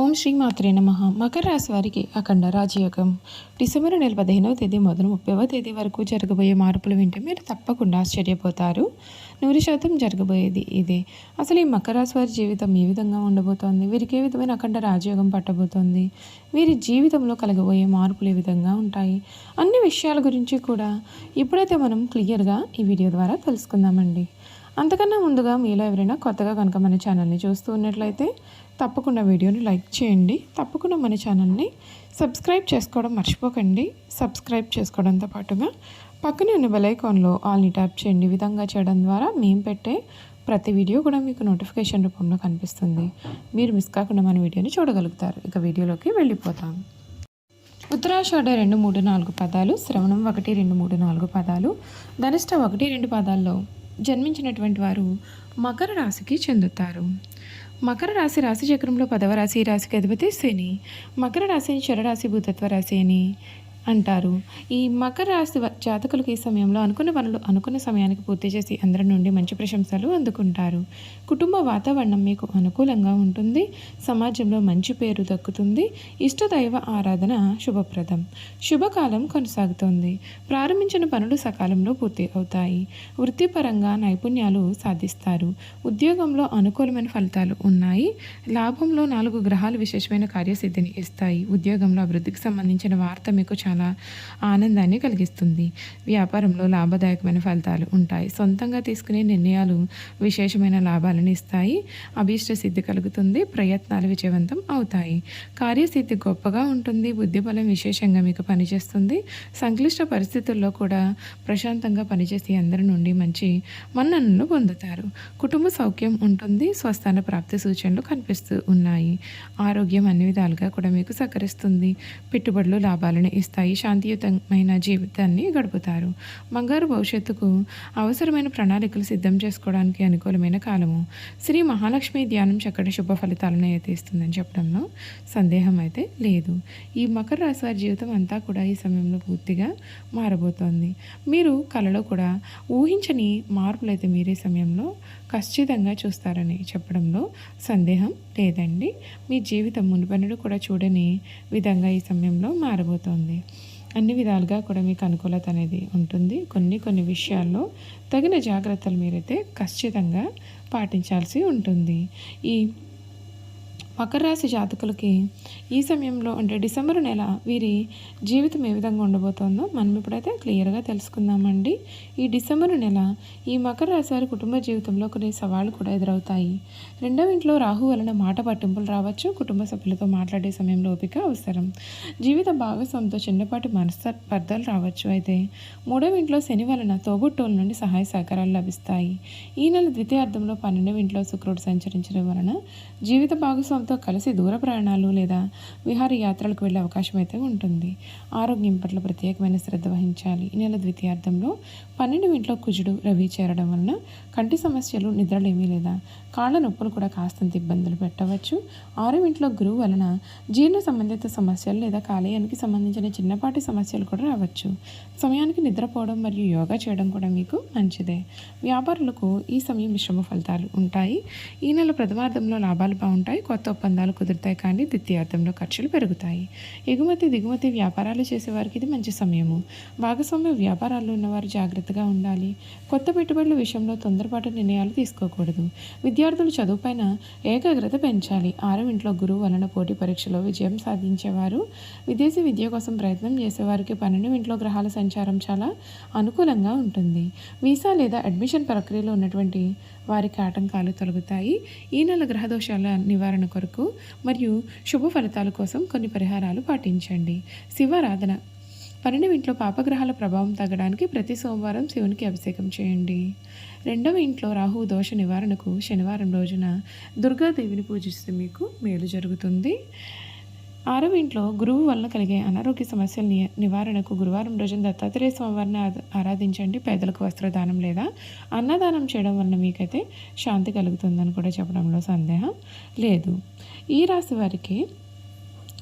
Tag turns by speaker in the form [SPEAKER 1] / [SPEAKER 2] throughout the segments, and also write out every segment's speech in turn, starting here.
[SPEAKER 1] ఓం శ్రీ మాత్రే నమ. మకర రాశి వారికి అఖండ రాజయోగం. డిసెంబర్ నెల పదిహేనవ తేదీ మొదలు ముప్పైవ తేదీ వరకు జరగబోయే మార్పులు వింటే మీరు తప్పకుండా ఆశ్చర్యపోతారు. నూరు శాతం జరగబోయేది ఇదే. అసలు ఈ మకర రాశి వారి జీవితం ఏ విధంగా ఉండబోతోంది? వీరికి ఏ విధమైన అఖండ రాజయోగం పట్టబోతోంది? వీరి జీవితంలో కలగబోయే మార్పులు ఏ విధంగా ఉంటాయి? అన్ని విషయాల గురించి కూడా ఇప్పుడైతే మనం క్లియర్గా ఈ వీడియో ద్వారా తెలుసుకుందామండి. అంతకన్నా ముందుగా మీలో ఎవరైనా కొత్తగా కనుక మన ఛానల్ని చూస్తూ ఉన్నట్లయితే తప్పకుండా వీడియోని లైక్ చేయండి. తప్పకుండా మన ఛానల్ని సబ్స్క్రైబ్ చేసుకోవడం మర్చిపోకండి. సబ్స్క్రైబ్ చేసుకోవడంతో పాటుగా పక్కనే ఉన్న బెలైకాన్లో ఆల్ని ట్యాప్ చేయండి. విధంగా చేయడం ద్వారా మేము పెట్టే ప్రతి వీడియో కూడా మీకు నోటిఫికేషన్ రూపంలో కనిపిస్తుంది. మీరు మిస్ కాకుండా మన వీడియోని చూడగలుగుతారు. ఇక వీడియోలోకి వెళ్ళిపోతాం. ఉత్తరాషాఢ రెండు మూడు నాలుగు పదాలు శ్రవణం ఒకటి రెండు మూడు నాలుగు పదాలు ధనిష్ట ఒకటి రెండు పదాల్లో జన్మించినటువంటి వారు మకర రాశికి చెందుతారు. మకర రాశి రాశి చక్రంలో పదవ రాశి రాశికి అధిపతి శని. మకర రాశిని చరరాశి భూతత్వ రాశి అని అంటారు. ఈ మకర రాశి జాతకులకు ఈ సమయంలో అనుకున్న పనులు అనుకున్న సమయానికి పూర్తి చేసి అందరి నుండి మంచి ప్రశంసలు అందుకుంటారు. కుటుంబ వాతావరణం మీకు అనుకూలంగా ఉంటుంది. సమాజంలో మంచి పేరు దక్కుతుంది. ఇష్టదైవ ఆరాధన శుభప్రదం. శుభకాలం కొనసాగుతోంది. ప్రారంభించిన పనులు సకాలంలో పూర్తి అవుతాయి. వృత్తిపరంగా నైపుణ్యాలు సాధిస్తారు. ఉద్యోగంలో అనుకూలమైన ఫలితాలు ఉన్నాయి. లాభంలో నాలుగు గ్రహాలు విశేషమైన కార్యసిద్ధిని ఇస్తాయి. ఉద్యోగంలో అభివృద్ధికి సంబంధించిన వార్త మీకు చాలా చాలా ఆనందాన్ని కలిగిస్తుంది. వ్యాపారంలో లాభదాయకమైన ఫలితాలు ఉంటాయి. సొంతంగా తీసుకునే నిర్ణయాలు విశేషమైన లాభాలను ఇస్తాయి. అభీష్ట సిద్ధి కలుగుతుంది. ప్రయత్నాలు విజయవంతం అవుతాయి. కార్యసిద్ధి గొప్పగా ఉంటుంది. బుద్ధిబలం విశేషంగా మీకు పనిచేస్తుంది. సంక్లిష్ట పరిస్థితుల్లో కూడా ప్రశాంతంగా పనిచేసి అందరి నుండి మంచి మన్ననలు పొందుతారు. కుటుంబ సౌఖ్యం ఉంటుంది. స్వస్థాన ప్రాప్తి సూచనలు కనిపిస్తూ ఉన్నాయి. ఆరోగ్యం అన్ని విధాలుగా కూడా మీకు సహకరిస్తుంది. పెట్టుబడులు లాభాలను ఇస్తాయి. ఉంటాయి శాంతియుతమైన జీవితాన్ని గడుపుతారు. బంగారు భవిష్యత్తుకు అవసరమైన ప్రణాళికలు సిద్ధం చేసుకోవడానికి అనుకూలమైన కాలము. శ్రీ మహాలక్ష్మి ధ్యానం చక్కటి శుభ ఫలితాలను తీస్తుందని చెప్పడంలో సందేహం అయితే లేదు. ఈ మకర రాశి వారి జీవితం అంతా కూడా ఈ సమయంలో పూర్తిగా మారబోతోంది. మీరు కళలో కూడా ఊహించని మార్పులు అయితే మీరు ఈ సమయంలో ఖచ్చితంగా చూస్తారని చెప్పడంలో సందేహం లేదండి. మీ జీవితం మునుపనుడు కూడా చూడని విధంగా ఈ సమయంలో మారబోతోంది. అన్ని విధాలుగా కూడా మీకు అనుకూలత అనేది ఉంటుంది. కొన్ని కొన్ని విషయాల్లో తగిన జాగ్రత్తలు మీరైతే ఖచ్చితంగా పాటించాల్సి ఉంటుంది. ఈ మకర రాశి జాతకులకి ఈ సమయంలో అంటే డిసెంబర్ నెల వీరి జీవితం ఏ విధంగా ఉండబోతోందో మనం ఇప్పుడైతే క్లియర్గా తెలుసుకుందామండి. ఈ డిసెంబర్ నెల ఈ మకర రాశి వారి కుటుంబ జీవితంలో కొన్ని సవాళ్ళు కూడా ఎదురవుతాయి. రెండవ ఇంట్లో రాహు వలన మాట పట్టింపులు రావచ్చు. కుటుంబ సభ్యులతో మాట్లాడే సమయంలో ఓపిక అవసరం. జీవిత భాగస్వామితో చిన్నపాటి మనస్పర్ధలు రావచ్చు అయితే మూడవ ఇంట్లో శని వలన తోబుట్టోల నుండి సహాయ సహకారాలు లభిస్తాయి. ఈ నెల ద్వితీయార్థంలో పన్నెండవ ఇంట్లో శుక్రుడు సంచరించడం వలన జీవిత భాగస్వామి కుటుంబంతో కలిసి దూర ప్రయాణాలు లేదా విహారయాత్రలకు వెళ్ళే అవకాశం అయితే ఉంటుంది. ఆరోగ్యం పట్ల ప్రత్యేకమైన శ్రద్ధ వహించాలి. ఈ నెల ద్వితీయార్థంలో పన్నెండు ఇంట్లో కుజుడు రవి చేరడం వలన కంటి సమస్యలు నిద్రలేమీ లేదా కాళ్ళ నొప్పులు కూడా కాస్తంత ఇబ్బందులు పెట్టవచ్చు. ఆరో ఇంట్లో గురువు వలన జీర్ణ సంబంధిత సమస్యలు లేదా కాలేయానికి సంబంధించిన చిన్నపాటి సమస్యలు కూడా రావచ్చు. సమయానికి నిద్రపోవడం మరియు యోగా చేయడం కూడా మీకు మంచిదే. వ్యాపారులకు ఈ సమయం మిశ్రమ ఫలితాలు ఉంటాయి. ఈ నెల ప్రథమార్థంలో లాభాలు బాగుంటాయి. కొత్త ఒప్పందాలు కుదురుతాయి కానీ ద్వితీయార్థంలో ఖర్చులు పెరుగుతాయి. ఎగుమతి దిగుమతి వ్యాపారాలు చేసేవారికి ఇది మంచి సమయము. భాగస్వామ్య వ్యాపారాల్లో ఉన్నవారు జాగ్రత్తగా ఉండాలి. కొత్త పెట్టుబడుల విషయంలో తొందరపాటు నిర్ణయాలు తీసుకోకూడదు. విద్యార్థులు చదువుపైన ఏకాగ్రత పెంచాలి. ఆరో ఇంట్లో గురువు వలన పోటీ పరీక్షలో విజయం సాధించేవారు విదేశీ విద్య కోసం ప్రయత్నం చేసేవారికి పన్నెండు ఇంట్లో గ్రహాల సంచారం చాలా అనుకూలంగా ఉంటుంది. వీసా లేదా అడ్మిషన్ ప్రక్రియలో ఉన్నటువంటి వారికి ఆటంకాలు తొలగుతాయి. ఈ నెల గ్రహదోషాల నివారణ కొరకు మరియు శుభ ఫలితాల కోసం కొన్ని పరిహారాలు పాటించండి. శివారాధన. పన్నెండవ ఇంట్లో పాపగ్రహాల ప్రభావం తగ్గడానికి ప్రతి సోమవారం శివునికి అభిషేకం చేయండి. రెండవ ఇంట్లో రాహు దోష నివారణకు శనివారం రోజున దుర్గాదేవిని పూజిస్తే మీకు మేలు జరుగుతుంది. ఆరవ ఇంట్లో గురువు వలన కలిగే అనారోగ్య సమస్యల నివారణకు గురువారం రోజున దత్తాత్రేయ స్వామివారిని ఆరాధించండి. పేదలకు వస్త్రదానం లేదా అన్నదానం చేయడం వలన మీకైతే శాంతి కలుగుతుందని కూడా చెప్పడంలో సందేహం లేదు. ఈ రాశి వారికి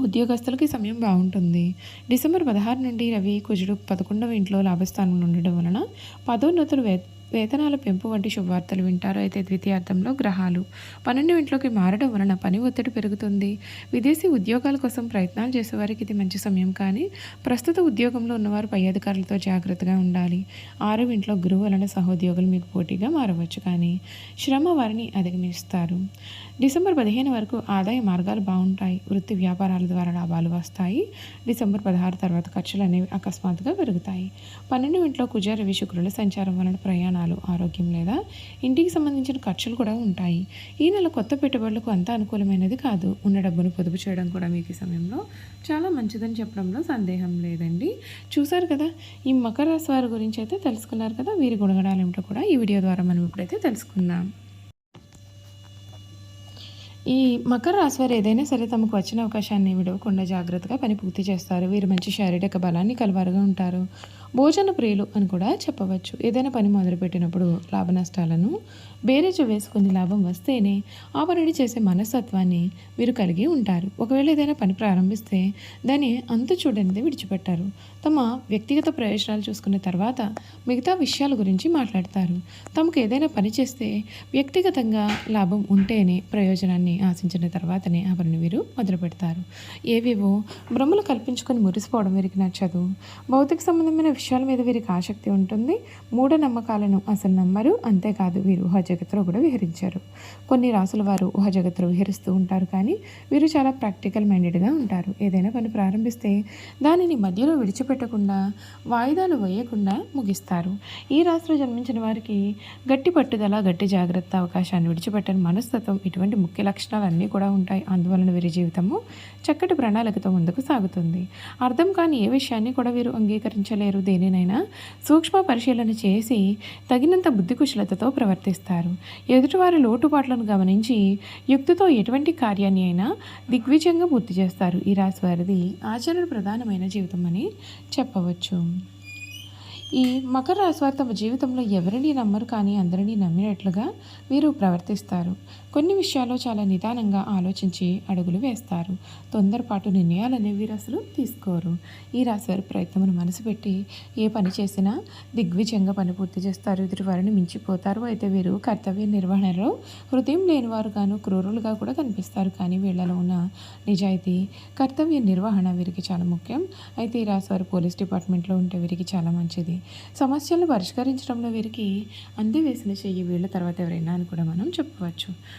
[SPEAKER 1] ఉద్యోగస్తులకి సమయం బాగుంటుంది. డిసెంబర్ పదహారు నుండి రవి కుజుడు పదకొండవ ఇంట్లో లాభస్థానంలో ఉండడం వలన పదోన్నతులు వేతనాల పెంపు వంటి శుభవార్తలు వింటారు. అయితే ద్వితీయార్థంలో గ్రహాలు. పన్నెండు ఇంట్లోకి మారడం వలన పని ఒత్తిడి పెరుగుతుంది. విదేశీ ఉద్యోగాల కోసం ప్రయత్నాలు చేసేవారికి ఇది మంచి సమయం. కానీ ప్రస్తుత ఉద్యోగంలో ఉన్నవారు పై అధికారులతో జాగ్రత్తగా ఉండాలి. ఆరో ఇంట్లో గురువు వలన సహోద్యోగులు మీకు పోటీగా మారవచ్చు. కానీ శ్రమ వారిని అధిగమిస్తారు. డిసెంబర్ పదిహేను వరకు ఆదాయ మార్గాలు బాగుంటాయి. వృత్తి వ్యాపారాల ద్వారా లాభాలు వస్తాయి. డిసెంబర్ పదహారు తర్వాత ఖర్చులు అనేవి అకస్మాత్తుగా పెరుగుతాయి. పన్నెండు ఇంట్లో కుజ రవి శుక్రుల సంచారం వలన ప్రయాణాలు ఆరోగ్యం లేదా ఇంటికి సంబంధించిన ఖర్చులు కూడా ఉంటాయి. ఈ నెల కొత్త పెట్టుబడులకు అంత అనుకూలమైనది కాదు. ఉన్న డబ్బును పొదుపు చేయడం కూడా మీకు ఈ సమయంలో చాలా మంచిదని చెప్పడంలో సందేహం లేదండి. చూశారు కదా? ఈ మకర రాశి వారి గురించి అయితే తెలుసుకున్నారు కదా? వీరి గుణగణాలు ఏమిటో కూడా ఈ వీడియో ద్వారా మనం ఇప్పుడైతే తెలుసుకుందాం. ఈ మకర రాశి వారు ఏదైనా సరే తమకు వచ్చిన అవకాశాన్ని విడవకుండా జాగ్రత్తగా పని పూర్తి చేస్తారు. వీరు మంచి శారీరక బలాన్ని కలవారుగా ఉంటారు. భోజన ప్రియులు అని కూడా చెప్పవచ్చు. ఏదైనా పని మొదలుపెట్టినప్పుడు లాభ నష్టాలను బేరేజు వేసుకుని లాభం వస్తేనే ఆ పనిని చేసే మనస్తత్వాన్ని వీరు కలిగి ఉంటారు. ఒకవేళ ఏదైనా పని ప్రారంభిస్తే దాన్ని అంత చూడనిది విడిచిపెట్టారు. తమ వ్యక్తిగత ప్రయోజనాలు చూసుకున్న తర్వాత మిగతా విషయాల గురించి మాట్లాడతారు. తమకు ఏదైనా పని చేస్తే వ్యక్తిగతంగా లాభం ఉంటేనే ప్రయోజనాన్ని ఆశించిన తర్వాతనే ఆ పనిని వీరు మొదలు పెడతారు ఏవేవో భ్రమలు కల్పించుకొని మురిసిపోవడం వీరికి నచ్చదు. భౌతిక సంబంధమైన విషయాల మీద వీరికి ఆసక్తి ఉంటుంది. మూఢ నమ్మకాలను అసలు నమ్మరు. అంతేకాదు వీరు ఊహ జగత్తులో కూడా విహరించారు. కొన్ని రాసుల వారు ఊహ జగత్తులో విహరిస్తూ ఉంటారు కానీ వీరు చాలా ప్రాక్టికల్ మైండెడ్గా ఉంటారు. ఏదైనా పని ప్రారంభిస్తే దానిని మధ్యలో విడిచిపెట్టకుండా వాయిదాలు వేయకుండా ముగిస్తారు. ఈ రాశిలో జన్మించిన వారికి గట్టి పట్టుదల గట్టి జాగ్రత్త అవకాశాన్ని విడిచిపెట్టని మనస్తత్వం ఇటువంటి ముఖ్య లక్షణాలు అన్నీ కూడా ఉంటాయి. అందువలన వీరి జీవితము చక్కటి ప్రణాళికతో ముందుకు సాగుతుంది. అర్థం కాని ఏ విషయాన్ని కూడా వీరు అంగీకరించలేరు. దేనినైనా సూక్ష్మ పరిశీలన చేసి తగినంత బుద్ధి కుశలతతో ప్రవర్తిస్తారు. ఎదుటివారి లోటుపాట్లను గమనించి యుక్తితో ఎటువంటి కార్యాన్ని అయినా దిగ్విజయంగా పూర్తి చేస్తారు. ఈ రాశి వారిది ఆచరణ ప్రధానమైన జీవితం అని చెప్పవచ్చు. ఈ మకర రాశి వారు తమ జీవితంలో ఎవరిని నమ్మరు కానీ అందరినీ నమ్మినట్లుగా వీరు ప్రవర్తిస్తారు. కొన్ని విషయాల్లో చాలా నిదానంగా ఆలోచించి అడుగులు వేస్తారు. తొందరపాటు నిర్ణయాలు అనేవి అసలు తీసుకోరు. ఈ రాశి వారి ప్రయత్నమును మనసు పెట్టి ఏ పని చేసినా దిగ్విజయంగా పని పూర్తి చేస్తారు. ఎదుటి వారిని మించిపోతారు. అయితే వీరు కర్తవ్య నిర్వహణలో హృదయం లేనివారు గాను క్రూరులుగా కూడా కనిపిస్తారు. కానీ వీళ్ళలో ఉన్న నిజాయితీ కర్తవ్య నిర్వహణ వీరికి చాలా ముఖ్యం. అయితే ఈ రాశి వారు పోలీస్ డిపార్ట్మెంట్లో ఉంటే వీరికి చాలా మంచిది. సమస్యలను పరిష్కరించడంలో వీరికి అందివేసిన చెయ్యి వీళ్ళ తర్వాత ఎవరైనా అని కూడా మనం చెప్పవచ్చు.